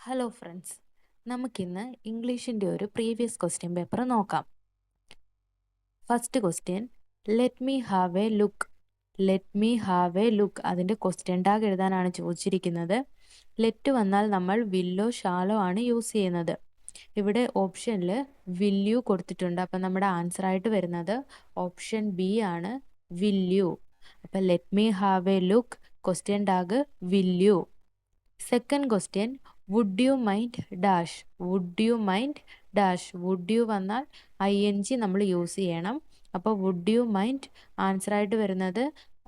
Hello friends നമുക്കിന്ന് ഇംഗ്ലീഷിന്റെ ഒരു പ്രീവിയസ് ക്വസ്റ്റ്യൻ പേപ്പർ നോക്കാം. First question let me have a look let me have a look അതിന്റെ question tag എഴുതാനാണ് ചോദിച്ചിരിക്കുന്നത്. ലെറ്റ് വന്നാൽ നമ്മൾ വില്ലോ ഷാലോ ആണ് യൂസ് ചെയ്യുന്നത്. ഇവിടെ ഓപ്ഷനിൽ വില്യു കൊടുത്തിട്ടുണ്ട്. അപ്പം നമ്മുടെ ആൻസർ ആയിട്ട് വരുന്നത് ഓപ്ഷൻ ബി ആണ് വില്യു അപ്പം let me have a look question tag will you second question would you mind dash would you mind dash would you വന്നാൽ ഐ എൻ ജി നമ്മൾ യൂസ് ചെയ്യണം. അപ്പോൾ വുഡ് യു മൈൻഡ് ആൻസർ ആയിട്ട് വരുന്നത്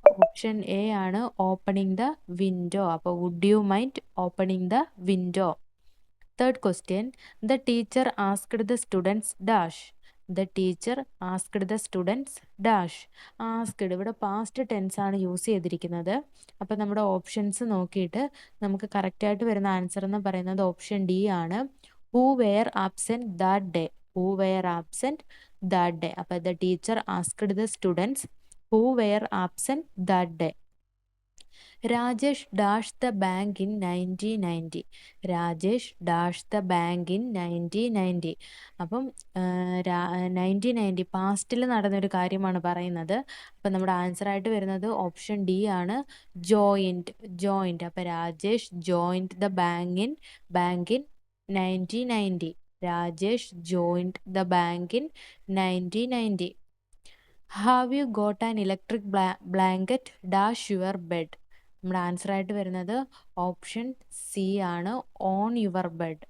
option A ആണ് opening the window അപ്പോൾ would you mind opening the window third question the teacher asked the students dash the teacher asked the students dash asked ഇവിടെ past tense ആണ് use ചെയ്തിരിക്കുന്നത്. അപ്പോൾ നമ്മുടെ options നോക്കിയിട്ട് നമുക്ക് കറക്റ്റായിട്ട് വരുന്ന ആൻസർ എന്ന് പറയുന്നത് ഓപ്ഷൻ ഡി ആണ്. Who were absent that day who were absent that day അപ്പോൾ the teacher asked the students who were absent that day Rajesh dash the bank in nineteen ninety. Rajesh dash the bank in nineteen ninety. അപ്പം nineteen ninety പാസ്റ്റിൽ നടന്നൊരു കാര്യമാണ് പറയുന്നത്. അപ്പം നമ്മുടെ ആൻസറായിട്ട് വരുന്നത് ഓപ്ഷൻ ഡി ആണ് ജോയിന്റ് ജോയിന്റ് അപ്പം Rajesh joined the bank in bank in nineteen ninety. Rajesh joined the bank in nineteen ninety. Have you got an electric bla blanket? Dash your bed. നമ്മുടെ ആൻസർ ആയിട്ട് വരുന്നത് option C ആണ്. On your bed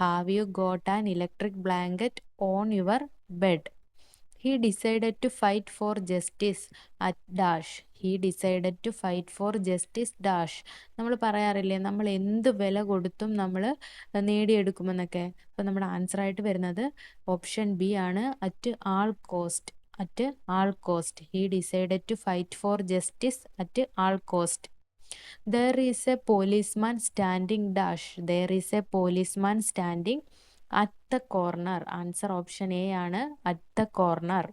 have you got an electric blanket on your bed he decided to fight for justice at dash he decided to fight for justice dash നമ്മൾ പറയാറില്ലേ നമ്മൾ എന്ത് വില കൊടുത്തും നമ്മൾ നേടിയെടുക്കുമെന്നൊക്കെ. അപ്പോൾ നമ്മുടെ ആൻസർ ആയിട്ട് വരുന്നത് ഓപ്ഷൻ ബി ആണ്. At all cost at all cost he decided to fight for justice at all cost there is a policeman standing dash there is a policeman standing at the corner answer option A ആണ് at the corner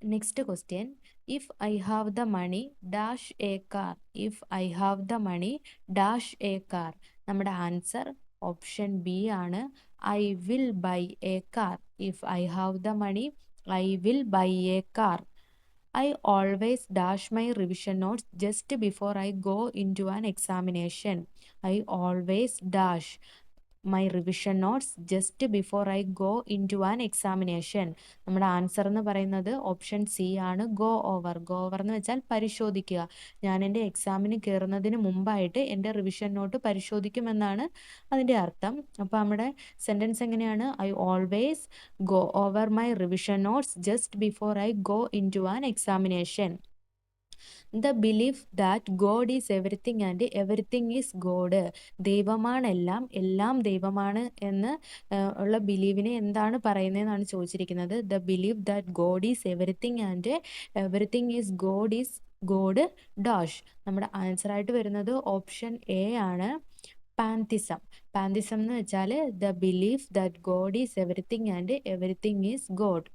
next question if I have the money dash a car if I have the money dash a car നമ്മുടെ answer option B ആണ്. I will buy a car if I have the money I will buy a car I always dash my revision notes just before I go into an examination. I always dash my revision notes just before I go into an examination നമ്മുടെ answer എന്ന് പറയുന്നത് option C ആണ്. Go over go over എന്ന് വെച്ചാൽ പരിശോധിക്കുക. ഞാൻ എന്റെ എക്സാമിന് കയറുന്നതിന് മുമ്പായിട്ട് എന്റെ റിവിഷൻ നോട്ട് പരിശോധിക്കുമെന്നാണ് അതിന്റെ അർത്ഥം. അപ്പോൾ നമ്മുടെ സെന്റൻസ് എങ്ങനെയാണ്? I always go over my revision notes just before I go into an examination the belief that God is everything and everything is God ദൈവമാണ് എല്ലാം എല്ലാം ദൈവമാണ് എന്ന് ഉള്ള ബിലീവിനെ എന്താണ് പറയുന്നതെന്നാണ് ചോദിച്ചിരിക്കുന്നത്. The believe that God is everything and everything is God is God dash നമ്മുടെ ആൻസർ ആയിട്ട് വരുന്നത് ഓപ്ഷൻ എ ആണ്. പാന്തിസം പാന്തിസം എന്ന് വെച്ചാൽ the belief that God is everything and everything is God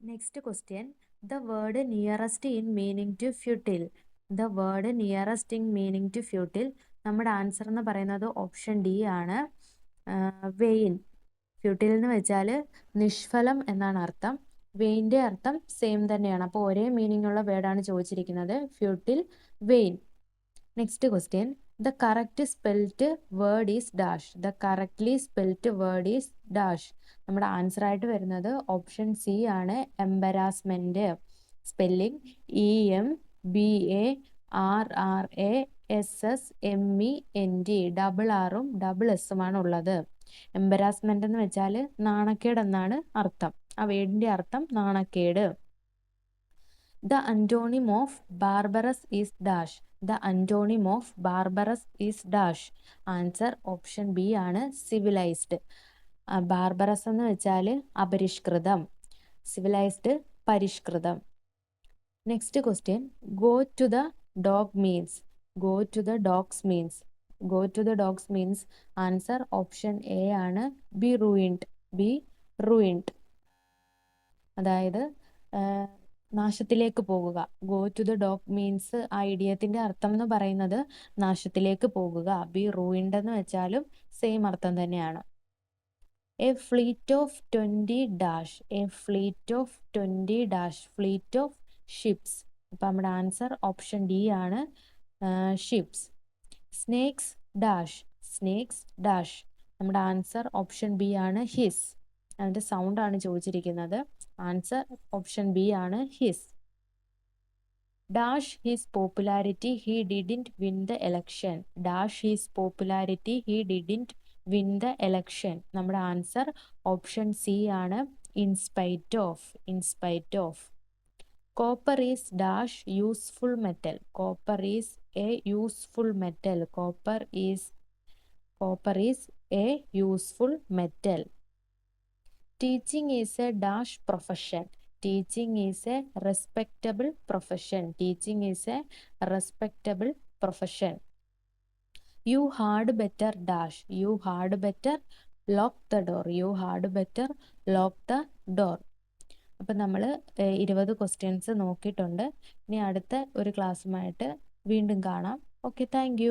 next question the word nearest in meaning to futile the word nearest in meaning to futile നമ്മുടെ answer എന്ന് പറയുന്നത് option D ആണ്. Vain futile എന്ന് വെച്ചാൽ നിഷ്ഫലം എന്നാണ് അർത്ഥം. വെയിന്റെ അർത്ഥം same തന്നെയാണ്. അപ്പോൾ ഒരേ മീനിങ് ഉള്ള വേർഡാണ് ചോദിച്ചിരിക്കുന്നത്. Futile vain next question the correct spelt word is dash the correctly spelt word is dash നമ്മുടെ ആൻസർ ആയിട്ട് വരുന്നത് ഓപ്ഷൻ സി ആണ് embarrassment spelling E M B A R R A S S M E N D double ആറും double എസുമാണ് ഉള്ളത്. Embarrassment എന്ന് വെച്ചാൽ നാണക്കേട് എന്നാണ് അർത്ഥം. ആ വേടിന്റെ അർത്ഥം നാണക്കേട്. The antonym of barbarous is dash. The antonym of barbarous is dash. Answer option B ആണ് സിവിലൈസ്ഡ്. ബാർബറസ് എന്ന് വെച്ചാൽ അപരിഷ്കൃതം. Civilised പരിഷ്കൃതം. Next question. Go to the dog means. Go to the dogs means. Go to the dogs means answer option A ആണ് B ruined. Be ruined. അതായത് നാശത്തിലേക്ക് പോകുക. Go to the dog means ആ ഇഡിയത്തിന്റെ അർത്ഥം എന്ന് പറയുന്നത് നാശത്തിലേക്ക് പോകുക. ബി റൂയിൻഡ് എന്ന് വെച്ചാലും സെയിം അർത്ഥം തന്നെയാണ്. A fleet of twenty dash a fleet of twenty dash fleet of ships അപ്പം നമ്മുടെ ആൻസർ ഓപ്ഷൻ ഡി ആണ്. Ships snakes dash snakes dash നമ്മുടെ ആൻസർ ഓപ്ഷൻ ബി ആണ് ഹിസ് അതിന്റെ സൗണ്ട് ആണ് ചോദിച്ചിരിക്കുന്നത്. ആൻസർ ഓപ്ഷൻ ബി ആണ് hiss dash his popularity he didn't win the election dash his popularity he didn't win the election നമ്മുടെ answer option C ആണ് in spite of in spite of copper is dash useful metal copper is a useful metal copper is copper is a useful metal teaching is a dash profession teaching is a respectable profession teaching is a respectable profession you had better dash you had better lock the door you had better lock the door അപ്പം നമ്മൾ ഇരുപത് questions നോക്കിയിട്ടുണ്ട്. ഇനി അടുത്ത ഒരു ക്ലാസ്സുമായിട്ട് വീണ്ടും കാണാം. Okay thank